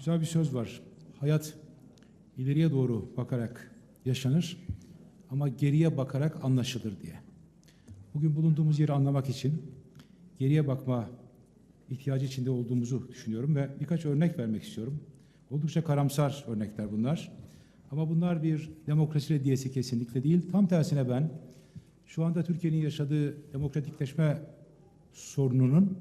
Güzel bir söz var. Hayat ileriye doğru bakarak yaşanır ama geriye bakarak anlaşılır diye. Bugün bulunduğumuz yeri anlamak için geriye bakma ihtiyacı içinde olduğumuzu düşünüyorum ve birkaç örnek vermek istiyorum. Oldukça karamsar örnekler bunlar. Ama bunlar bir demokrasi hediyesi kesinlikle değil. Tam tersine ben şu anda Türkiye'nin yaşadığı demokratikleşme sorununun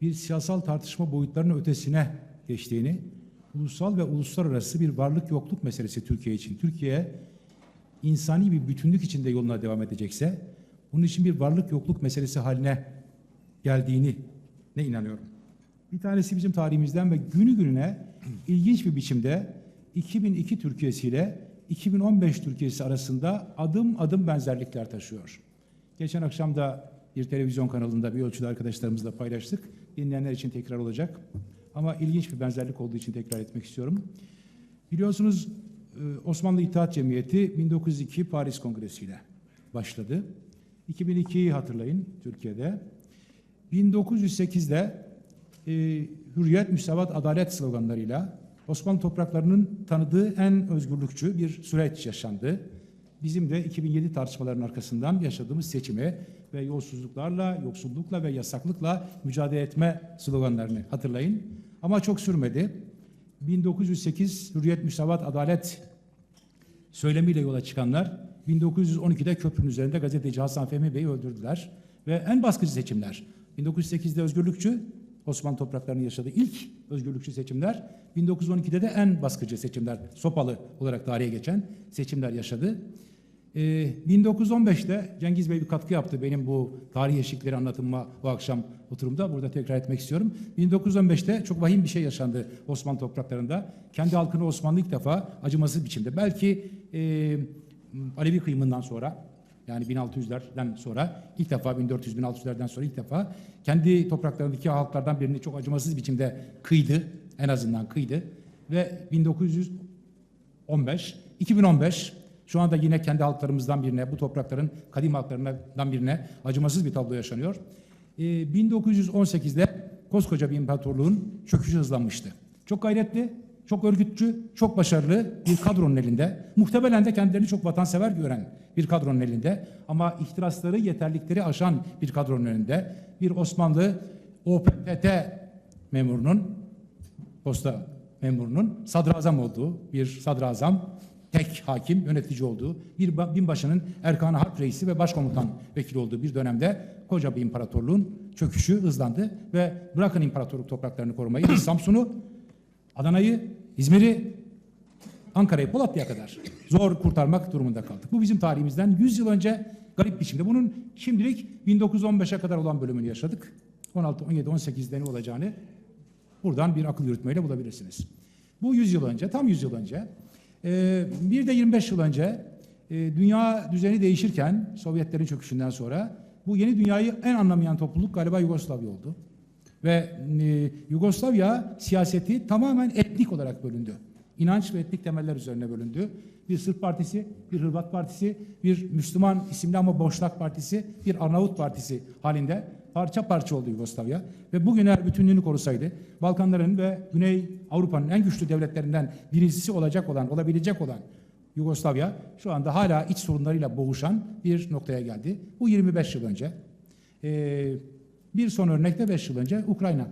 bir siyasal tartışma boyutlarının ötesine geçtiğini, ulusal ve uluslararası bir varlık yokluk meselesi Türkiye için. Türkiye insani bir bütünlük içinde yoluna devam edecekse bunun için bir varlık yokluk meselesi haline geldiğini ne inanıyorum. Bir tanesi bizim tarihimizden ve günü gününe ilginç bir biçimde 2002 Türkiye'si ile 2015 Türkiye'si arasında adım adım benzerlikler taşıyor. Geçen akşam da bir televizyon kanalında bir ölçüde arkadaşlarımızla paylaştık. Dinleyenler için tekrar olacak. Ama ilginç bir benzerlik olduğu için tekrar etmek istiyorum. Biliyorsunuz e, Osmanlı İttihat Cemiyeti 1902 Paris Kongresi ile başladı. 2002'yi hatırlayın Türkiye'de. 1908'de e, hürriyet, müsavat, adalet sloganlarıyla Osmanlı topraklarının tanıdığı en özgürlükçü bir süreç yaşandı. Bizim de 2007 tartışmaların arkasından yaşadığımız seçimi ve yolsuzluklarla, yoksullukla ve yasaklıkla mücadele etme sloganlarını hatırlayın. Ama çok sürmedi. 1908 Hürriyet, Müsavat, Adalet söylemiyle yola çıkanlar 1912'de köprünün üzerinde gazeteci Hasan Fehmi Bey'i öldürdüler. Ve en baskıcı seçimler 1908'de özgürlükçü Osmanlı topraklarının yaşadığı ilk özgürlükçü seçimler 1912'de de en baskıcı seçimler sopalı olarak tarihe geçen seçimler yaşadı. Ee, 1915'te Cengiz Bey bir katkı yaptı benim bu tarih eşikleri anlatımıma bu akşam oturumda. Burada tekrar etmek istiyorum. 1915'te çok vahim bir şey yaşandı Osmanlı topraklarında. Kendi halkını Osmanlı ilk defa acımasız biçimde. Belki e, Alevi kıyımından sonra yani 1600'lerden sonra ilk defa 1400-1600'lerden sonra ilk defa kendi topraklarındaki halklardan birini çok acımasız biçimde kıydı. En azından kıydı. Ve 1915, 2015 şu anda yine kendi halklarımızdan birine, bu toprakların kadim halklarından birine acımasız bir tablo yaşanıyor. Ee, 1918'de koskoca bir imparatorluğun çöküşü hızlanmıştı. Çok gayretli, çok örgütçü, çok başarılı bir kadronun elinde. Muhtemelen de kendilerini çok vatansever gören bir kadronun elinde. Ama ihtirasları, yeterlikleri aşan bir kadronun elinde. Bir Osmanlı OPTT memurunun, posta memurunun sadrazam olduğu, bir sadrazam, tek hakim, yönetici olduğu, bir ba- binbaşının Erkan Harp Reisi ve başkomutan vekili olduğu bir dönemde koca bir imparatorluğun çöküşü hızlandı ve bırakın imparatorluk topraklarını korumayı, Samsun'u Adana'yı, İzmir'i, Ankara'yı, Polatlı'ya kadar zor kurtarmak durumunda kaldık. Bu bizim tarihimizden 100 yıl önce garip biçimde. Bunun şimdilik 1915'e kadar olan bölümünü yaşadık. 16, 17, 18'de ne olacağını buradan bir akıl yürütmeyle bulabilirsiniz. Bu 100 yıl önce, tam 100 yıl önce, e, bir de 25 yıl önce e, dünya düzeni değişirken Sovyetlerin çöküşünden sonra bu yeni dünyayı en anlamayan topluluk galiba Yugoslavya oldu. Ve e, Yugoslavya siyaseti tamamen etnik olarak bölündü. İnanç ve etnik temeller üzerine bölündü. Bir Sırp partisi, bir Hırvat partisi, bir Müslüman isimli ama Boşnak partisi, bir Arnavut partisi halinde parça parça oldu Yugoslavya. Ve bugün eğer bütünlüğünü korusaydı Balkanların ve Güney Avrupa'nın en güçlü devletlerinden birincisi olacak olan, olabilecek olan Yugoslavya şu anda hala iç sorunlarıyla boğuşan bir noktaya geldi. Bu 25 yıl önce. Ee, bir son örnek de 5 yıl önce Ukrayna.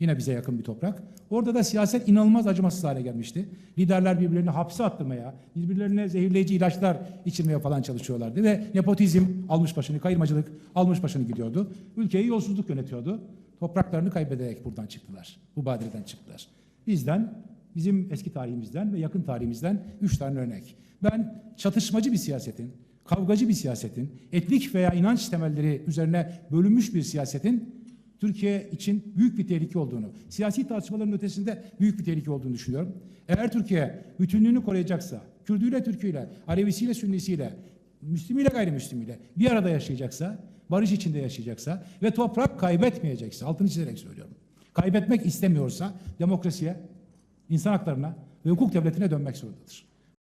Yine bize yakın bir toprak. Orada da siyaset inanılmaz acımasız hale gelmişti. Liderler birbirlerini hapse attırmaya, birbirlerine zehirleyici ilaçlar içirmeye falan çalışıyorlardı. Ve nepotizm almış başını, kayırmacılık almış başını gidiyordu. Ülkeyi yolsuzluk yönetiyordu. Topraklarını kaybederek buradan çıktılar. Bu badireden çıktılar. Bizden, bizim eski tarihimizden ve yakın tarihimizden üç tane örnek. Ben çatışmacı bir siyasetin, kavgacı bir siyasetin, etnik veya inanç temelleri üzerine bölünmüş bir siyasetin Türkiye için büyük bir tehlike olduğunu, siyasi tartışmaların ötesinde büyük bir tehlike olduğunu düşünüyorum. Eğer Türkiye bütünlüğünü koruyacaksa, Kürdüyle, Türküyle, Alevisiyle, Sünnisiyle, Müslümiyle, gayrimüslimiyle bir arada yaşayacaksa, barış içinde yaşayacaksa ve toprak kaybetmeyecekse, altını çizerek söylüyorum. Kaybetmek istemiyorsa demokrasiye, insan haklarına ve hukuk devletine dönmek zorundadır.